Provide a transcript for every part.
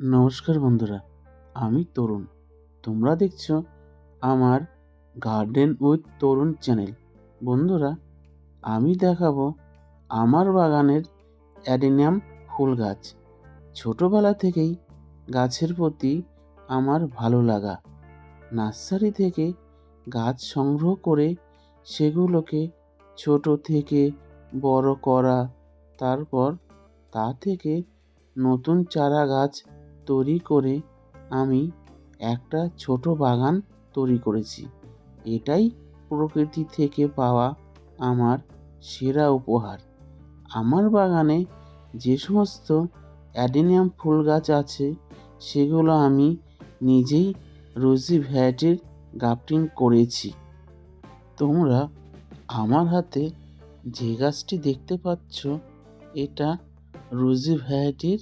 নমস্কার বন্ধুরা, আমি তরুণ। তোমরা দেখছ আমার গার্ডেন উইথ তরুণ চ্যানেল বন্ধুরা, আমি দেখাবো আমার বাগানের অ্যাডেনিয়াম ফুল গাছ। ছোটোবেলা থেকেই গাছের প্রতি আমার ভালো লাগা। নার্সারি থেকে গাছ সংগ্রহ করে সেগুলোকে ছোট থেকে বড় করা, তারপর তা থেকে নতুন চারা গাছ তৈরি করে আমি একটা ছোট বাগান তৈরি করেছি। এটাই প্রকৃতি থেকে পাওয়া আমার সেরা উপহার। আমার বাগানে যে সমস্ত অ্যাডেনিয়াম ফুল গাছ আছে, সেগুলো আমি নিজেই রোজি ভ্যারাইটির গাফটিং করেছি। তোমরা আমার হাতে যে গাছটি দেখতে পাচ্ছ, এটা রোজি ভ্যারাইটির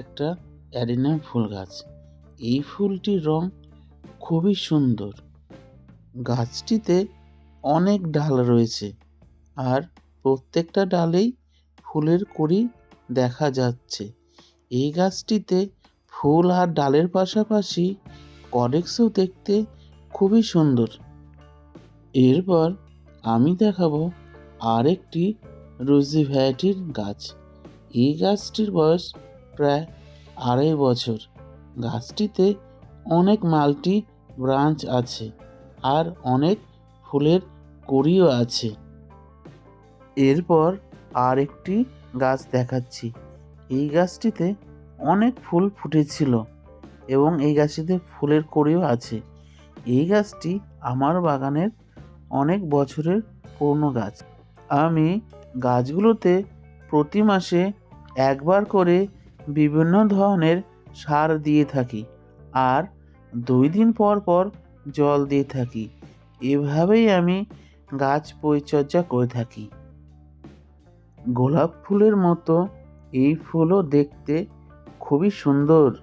একটা অ্যাডেনিয়াম ফুল গাছ। এই ফুলটির রং খুবই সুন্দর। গাছটিতে অনেক ডাল রয়েছে আর প্রত্যেকটা ডালেই ফুলের কড়ি দেখা যাচ্ছে। এই গাছটিতে ফুল আর ডালের পাশাপাশি কডেক্সও দেখতে খুবই সুন্দর। এরপর আমি দেখাবো আরেকটি রুজি ভ্যারাইটির গাছ। এই গাছটির বয়স প্রায় আড়াই বছর। গাছটিতে অনেক মাল্টি ব্রাঞ্চ আছে আর অনেক ফুলের কড়িও আছে। এরপর আরেকটি গাছ দেখাচ্ছি। এই গাছটিতে অনেক ফুল ফুটেছিল এবং এই গাছটিতে ফুলের কড়িও আছে। এই গাছটি আমার বাগানের অনেক বছরের পুরনো গাছ। আমি গাছগুলোতে প্রতি মাসে একবার করে বিভিন্ন ধরনের সার দিয়ে থাকি আর দুই দিন পর পর জল দিয়ে থাকি। এভাবেই আমি গাছ পরিচর্যা করে থাকি। গোলাপ ফুলের মতো এই ফুলও দেখতে খুবই সুন্দর।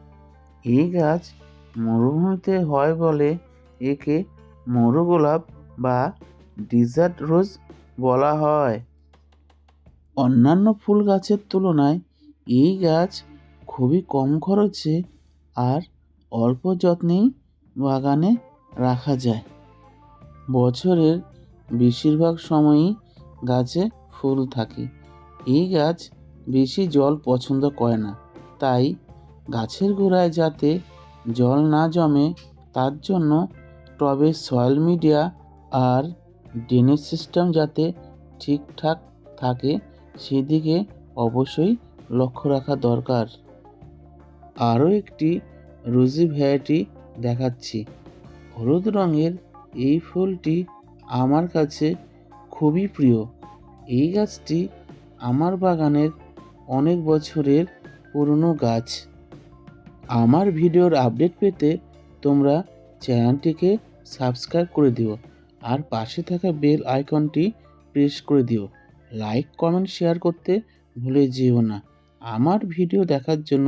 এই গাছ মরুভূমিতে হয় বলে একে মরু গোলাপ বা ডিজার্ট রোজ বলা হয়। অন্যান্য ফুল গাছের তুলনায় এই গাছ খুবই কম খরচে আর অল্প যত্নেই বাগানে রাখা যায়। বছরের বেশিরভাগ সময়ই গাছে ফুল থাকে। এই গাছ বেশি জল পছন্দ করে না। তাই গাছের গোড়ায় যাতে জল না জমে, তার জন্য টবে সয়েল মিডিয়া আর ড্রেনেজ সিস্টেম যাতে ঠিকঠাক থাকে, সেদিকে অবশ্যই লক্ষ্য রাখা দরকার। আরও একটি রোজি ভ্যারাইটি দেখাচ্ছি। হলুদ রঙের এই ফুলটি আমার কাছে খুবই প্রিয়। এই গাছটি আমার বাগানের অনেক বছরের পুরনো গাছ। আমার ভিডিওর আপডেট পেতে তোমরা চ্যানেলটিকে সাবস্ক্রাইব করে দিও আর পাশে থাকা বেল আইকনটি প্রেস করে দিও। লাইক, কমেন্ট, শেয়ার করতে ভুলে যেও না। আমার ভিডিও দেখার জন্য